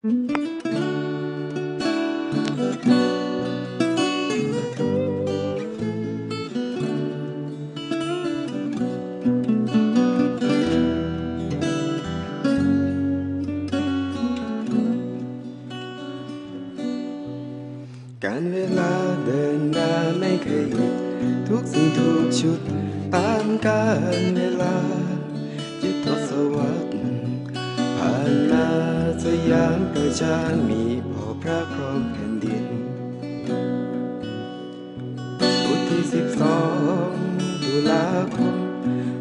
การเวลาเดินหน้าไม่เคยหยุดทุกสิ่งทุกชุดตามการเวลายุทธศวรรษผ่านมาส ยามประชามีพ่อพระครองแผ่นดินพุธที่สิบสองตุลาคม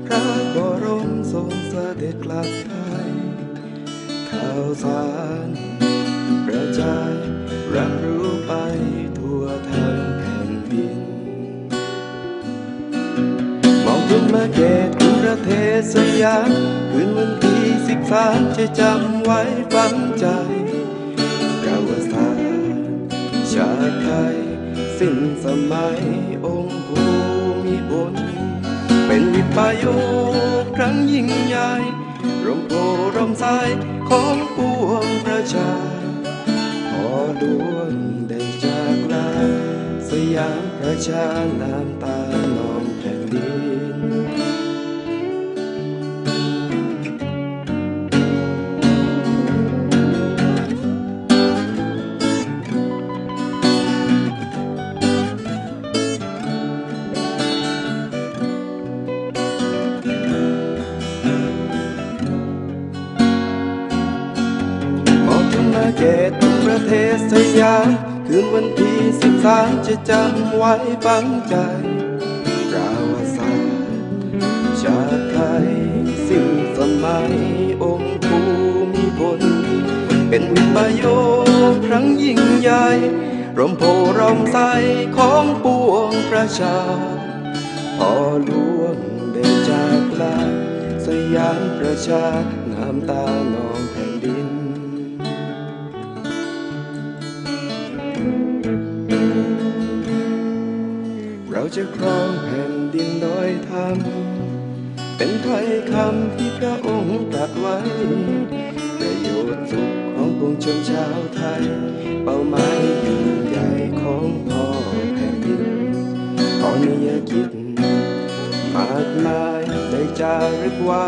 พระบรมทรงเสด็จกลับไทยข่าวสารกระจายรับรู้ไปทั่วทั้งแผ่นดิน มองขึ้นมาเกต คุณประเทศสยามคืนวันที่สิบสามจะจำไว้ฝังใจประวัติศาชาติไทย สิ้นสมัยองค์ภูมิพลเป็นวิปโยคครั้งยิ่งใหญ่ร่มโพร่มใสของปวงประชาพอดวงได้จากลาสยามประชาน้ำตา เกตุประเทศสยามคืนวันที่สิบสามจะจำไว้ฝังใจประวัติศาสตร์ชาติไทยสิ้นสมัยองค์ภูมิพลเป็นวิปโยคครั้งยิ่งใหญ่ร่มโพร่มใสของปวงประชา พอหลวงได้จากลาสยามประชาน้ำตานอง เราจะครองแผ่นดินโดยธรรม เป็นถ้อยคำที่พระองค์ตรัสไว้ ประโยชน์สุขของปวงชนชาวไทย เป้าหมายยิ่งใหญ่ของพ่อแผ่นดินขอนิยกิจมากมายได้จารึกไว้